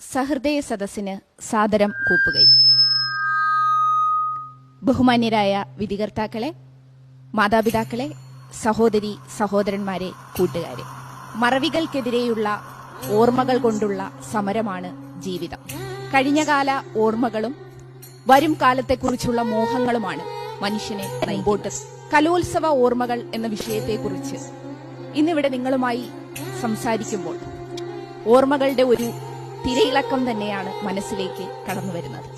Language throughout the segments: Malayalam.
സഹൃദയ സദസ്സിന് സാദരം കൂപ്പുകൈ. ബഹുമാന്യരായ വിധികർത്താക്കളെ മാതാപിതാക്കളെ സഹോദരി സഹോദരന്മാരെ കൂട്ടുകാരെ മറവികൾക്കെതിരെയുള്ള ഓർമ്മകൾ കൊണ്ടുള്ള സമരമാണ് ജീവിതം. കഴിഞ്ഞകാല ഓർമ്മകളും വരും കാലത്തെക്കുറിച്ചുള്ള മോഹങ്ങളുമാണ് മനുഷ്യനെ മുമ്പോട്ട് കലോത്സവ ഓർമ്മകൾ എന്ന വിഷയത്തെക്കുറിച്ച് ഇന്നിവിടെ നിങ്ങളുമായി സംസാരിക്കുമ്പോൾ ഓർമ്മകളുടെ ഒരു തിരയിളക്കം തന്നെയാണ് മനസ്സിലേക്ക് കടന്നു വരുന്നത്.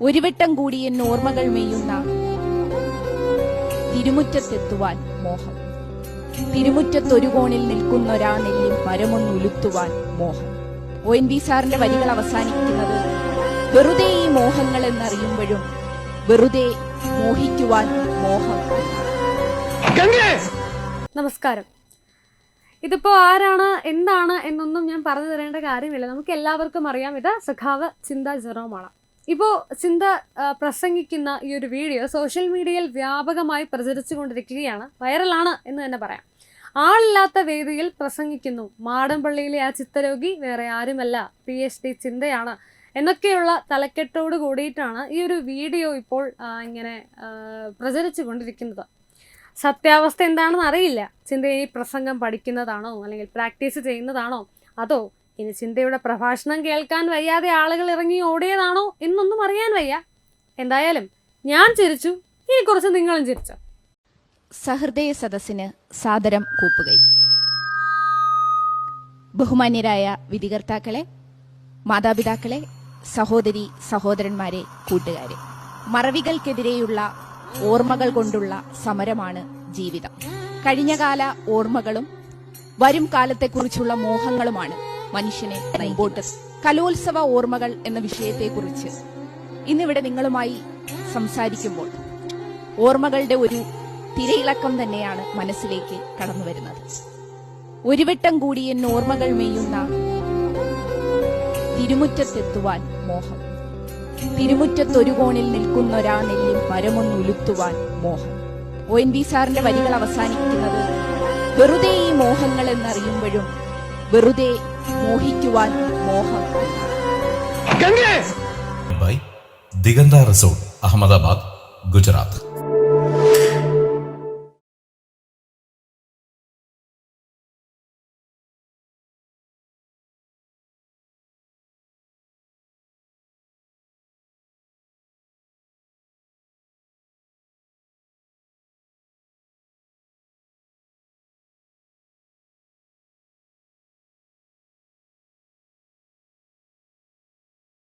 ഒരു വട്ടം കൂടി എന്ന ഓർമ്മകൾ മെയ്യുന്ന തിരുമുറ്റത്തെത്തുവാൻ മോഹം. തിരുമുറ്റത്തൊരു കോണിൽ നിൽക്കുന്നൊരാ നെല്ലിൻ മരമൊന്നുലുത്തുവാൻ മോഹം. ഒ എൻ വി സാറിന്റെ വരികൾ അവസാനിക്കുന്നത് വെറുതെ ഈ മോഹങ്ങൾ എന്നറിയുമ്പോഴും വെറുതെ മോഹിക്കുവാൻ മോഹം. നമസ്കാരം. ഇതിപ്പോ ആരാണ് എന്താണ് എന്നൊന്നും ഞാൻ പറഞ്ഞു തരേണ്ട കാര്യമില്ല. നമുക്ക് എല്ലാവർക്കും അറിയാം. ഇത് സഖാവ് ചിന്ത ജെറോമാണ് ഇപ്പോൾ ചിന്ത പ്രസംഗിക്കുന്ന ഈ ഒരു വീഡിയോ സോഷ്യൽ മീഡിയയിൽ വ്യാപകമായി പ്രചരിച്ചു കൊണ്ടിരിക്കുകയാണ്. വൈറലാണ് എന്ന് തന്നെ പറയാം. ആളില്ലാത്ത വേദിയിൽ പ്രസംഗിക്കുന്നു. മാടമ്പള്ളിയിലെ ആ ചിത്തരോഗി വേറെ ആരുമല്ല. പി എച്ച് ഡി ചിന്തയാണ്. എന്നൊക്കെയുള്ള തലക്കെട്ടോട് കൂടിയിട്ടാണ് ഈ ഒരു വീഡിയോ ഇപ്പോൾ ഇങ്ങനെ പ്രചരിച്ചു കൊണ്ടിരിക്കുന്നത്. സത്യാവസ്ഥ എന്താണെന്ന് അറിയില്ല. ചിന്ത ഈ പ്രസംഗം പഠിക്കുന്നതാണോ അല്ലെങ്കിൽ പ്രാക്ടീസ് ചെയ്യുന്നതാണോ അതോ ഇനി ചിന്തയുടെ പ്രഭാഷണം കേൾക്കാൻ വയ്യാതെ ആളുകൾ ഇറങ്ങി ഓടിയതാണോ എന്നൊന്നും അറിയാൻ വയ്യ. എന്തായാലും ഞാൻ ചിരിച്ചു ഇനി കുറച്ച് നിങ്ങളും ചിരിച്ചു. സഹൃദയ സദസ്സിന് സാദരം കൂപ്പുകൈ. ബഹുമാന്യരായ വിധികർത്താക്കളെ മാതാപിതാക്കളെ സഹോദരി സഹോദരന്മാരെ കൂട്ടുകാരെ മറവികൾക്കെതിരെയുള്ള ഓർമ്മകൾ കൊണ്ടുള്ള സമരമാണ് ജീവിതം. കഴിഞ്ഞകാല ഓർമ്മകളും വരും കാലത്തെക്കുറിച്ചുള്ള മോഹങ്ങളുമാണ് മനുഷ്യനെ മുമ്പോട്ട് കലോത്സവ ഓർമ്മകൾ എന്ന വിഷയത്തെക്കുറിച്ച് ഇന്നിവിടെ നിങ്ങളുമായി സംസാരിക്കുമ്പോൾ ഓർമ്മകളുടെ ഒരു തിരയിളക്കം തന്നെയാണ് മനസ്സിലേക്ക് കടന്നു വരുന്നത്. ഒരു വട്ടം കൂടി എന്നോർമ്മകൾ മെയ്യുന്ന തിരുമുറ്റത്തെത്തുവാൻ മോഹം. തിരുമുറ്റത്തൊരു കോണിൽ നിൽക്കുന്നൊരാ നെല്ലിൽ മരമൊന്നുലുത്തുവാൻ മോഹം. ഒ എൻ വി സാറിന്റെ വരികൾ അവസാനിക്കുന്നത് വെറുതെ ഈ മോഹങ്ങൾ എന്നറിയുമ്പോഴും വെറുതെ മോഹിക്കുവാൻ മോഹം. By Diganta resort Ahmedabad Gujarat.